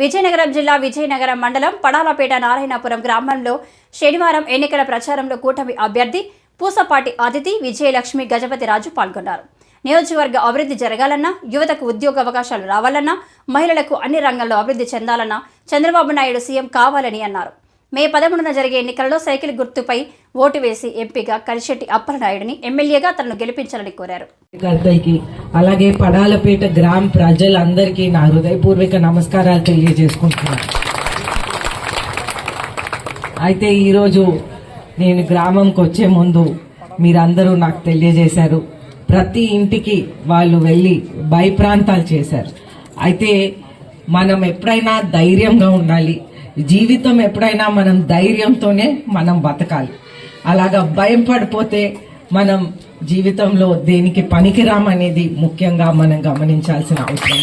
విజయనగరం జిల్లా విజయనగరం మండలం పడాలపేట నారాయణపురం గ్రామంలో శనివారం ఎన్నికల ప్రచారంలో కూటమి అభ్యర్థి పూసపాటి అతిథి విజయలక్ష్మి గజపతి రాజు పాల్గొన్నారు. నియోజకవర్గ అభివృద్ధి జరగాలన్నా యువతకు ఉద్యోగ అవకాశాలు రావాలన్నా మహిళలకు అన్ని రంగాల్లో అభివృద్ధి చెందాలన్నా చంద్రబాబు నాయుడు సీఎం కావాలని అన్నారు. మే పదమూడున జరిగే ఎన్నికల్లో సైకిల్ గుర్తుపై ఓటు వేసి ఎంపీగా కలిశెట్టి అప్పలనాయుడిని ఎమ్మెల్యేగా తనను గెలిపించాలని కోరారు. అలాగే పడాలపేట గ్రామ ప్రజలందరికీ నా హృదయపూర్వక నమస్కారాలు తెలియజేసుకుంటున్నాను. అయితే ఈరోజు నేను గ్రామంకి వచ్చే ముందు మీరందరూ నాకు తెలియజేశారు. ప్రతి ఇంటికి వాళ్ళు వెళ్ళి భయప్రాంతాలు చేశారు. అయితే మనం ఎప్పుడైనా ధైర్యంగా ఉండాలి. జీవితం ఎప్పుడైనా మనం ధైర్యంతోనే మనం బతకాలి. అలాగా భయం పడిపోతే మనం జీవితంలో దేనికి పనికిరామనేది ముఖ్యంగా మనం గమనించాల్సిన అవసరం.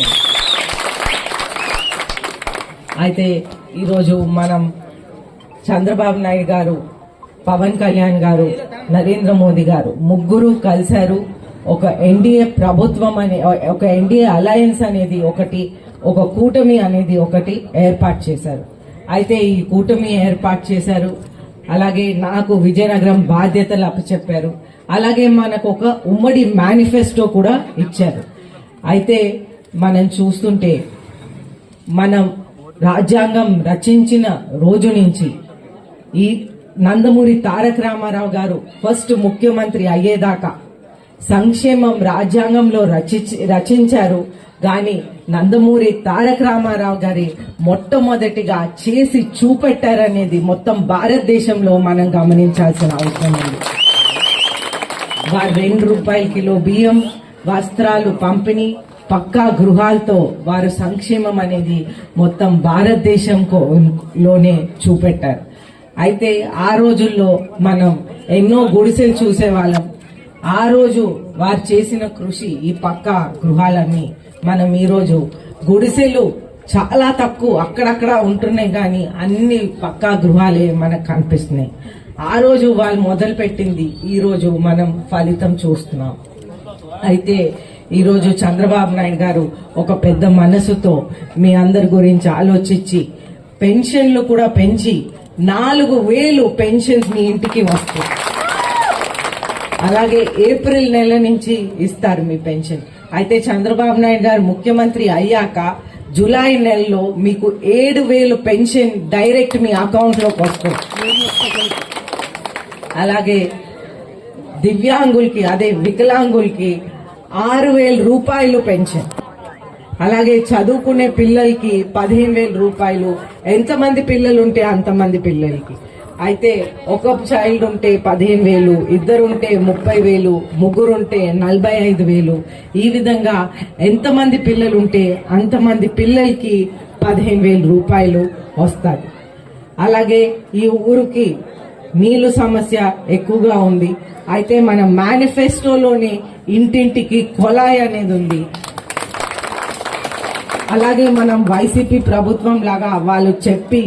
అయితే ఈరోజు మనం చంద్రబాబు నాయుడు గారు పవన్ కళ్యాణ్ గారు నరేంద్ర మోదీ గారు ముగ్గురు కలిశారు. ఒక ఎన్డీఏ ప్రభుత్వం అనే ఒక ఎన్డీఏ అలయన్స్ అనేది ఒకటి ఒక కూటమి అనేది ఒకటి ఏర్పాటు చేశారు. అయితే ఈ కూటమి ఏర్పాటు చేశారు. అలాగే నాకు విజయనగరం బాధ్యతలు అప్పచెప్పారు. అలాగే మనకు ఒక ఉమ్మడి మేనిఫెస్టో కూడా ఇచ్చారు. అయితే మనం చూస్తుంటే మనం రాజ్యాంగం రచించిన రోజు నుంచి ఈ నందమూరి తారక రామారావు గారు ఫస్ట్ ముఖ్యమంత్రి అయ్యేదాకా సంక్షేమం రాజ్యాంగంలో రచించి రచించారు. గాని నందమూరి తారక రామారావు గారి మొట్టమొదటిగా చేసి చూపెట్టారనేది మొత్తం భారతదేశంలో మనం గమనించాల్సిన అవసరం ఉంది. వారు రెండు రూపాయల కిలో బియ్యం వస్త్రాలు పంపిణీ పక్కా గృహాలతో వారు సంక్షేమం అనేది మొత్తం భారతదేశం చూపెట్టారు. అయితే ఆ రోజుల్లో మనం ఎన్నో గుడిసెలు చూసేవాళ్ళం. ఆ రోజు వారు చేసిన కృషి ఈ పక్కా గృహాలన్నీ. మనం ఈరోజు గుడిసెలు చాలా తక్కువ అక్కడక్కడ ఉంటున్నాయి కానీ అన్ని పక్కా గృహాలే మనకు కనిపిస్తున్నాయి. ఆ రోజు వాళ్ళు మొదలు పెట్టింది ఈ రోజు మనం ఫలితం చూస్తున్నాం. అయితే ఈ రోజు చంద్రబాబు నాయుడు గారు ఒక పెద్ద మనసుతో మీ అందరి గురించి ఆలోచించి పెన్షన్లు కూడా పెంచి నాలుగు వేలు పెన్షన్స్ మీ ఇంటికి వస్తాయి అలాగే ఏప్రిల్ నెల నుంచి ఇస్తారు మీ పెన్షన్. అయితే చంద్రబాబు నాయుడు గారు ముఖ్యమంత్రి అయ్యాక జూలై నెలలో మీకు ఏడు వేలు పెన్షన్ డైరెక్ట్ మీ అకౌంట్లోకి వస్తుంది. అలాగే దివ్యాంగులకి అదే వికలాంగులకి ఆరు వేల రూపాయలు పెన్షన్. అలాగే చదువుకునే పిల్లలకి పదిహేను వేల రూపాయలు. ఎంతమంది పిల్లలు ఉంటే అంతమంది పిల్లలకి. అయితే ఒక చైల్డ్ ఉంటే పదిహేను వేలు ఇద్దరు ఉంటే ముప్పై వేలు ముగ్గురు ఉంటే నలభై ఐదు వేలు. ఈ విధంగా ఎంతమంది పిల్లలు ఉంటే అంతమంది పిల్లలకి పదిహేను వేల రూపాయలు వస్తాయి. అలాగే ఈ ఊరికి నీళ్ళు సమస్య ఎక్కువగా ఉంది. అయితే మన మేనిఫెస్టోలోనే ఇంటింటికి కొలాయి అనేది ఉంది. అలాగే మనం వైసీపీ ప్రభుత్వం లాగా వాళ్ళు చెప్పి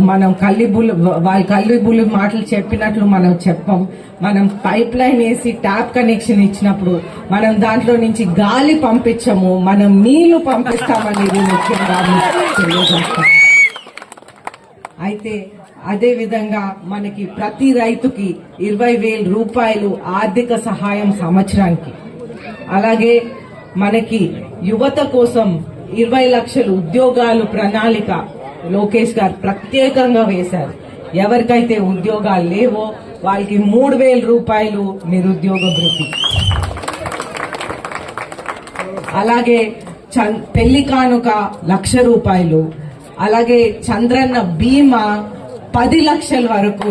మనం కల్లిబుల్ వాళ్ళ కల్లిబుల్ మాటలు చెప్పినట్లు మనం చెప్పం. మనం పైప్ లైన్ వేసి ట్యాప్ కనెక్షన్ ఇచ్చినప్పుడు మనం దాంట్లో నుంచి గాలి పంపించము మనం నీళ్ళు పంపిస్తామనేది ముఖ్యంగా అయితే అదే విధంగా మనకి ప్రతి రైతుకి ఇరవై వేల రూపాయలు ఆర్థిక సహాయం సంవత్సరానికి. అలాగే మనకి యువత కోసం ఇరవై లక్షలు ఉద్యోగాలు ప్రణాళిక లోకేష్ గారు ప్రత్యేకంగా వేశారు. ఎవరికైతే ఉద్యోగాలు లేవో వాళ్ళకి మూడు వేల రూపాయలు నిరుద్యోగ భృతి. అలాగే పెళ్ళి కానుక లక్ష రూపాయలు అలాగే చంద్రన్న బీమా పది లక్షల వరకు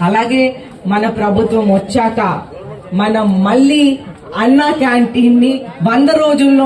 అలాగే మన ప్రభుత్వం వచ్చాక మనం మళ్ళీ అన్నా క్యాంటీన్ని వంద రోజుల్లో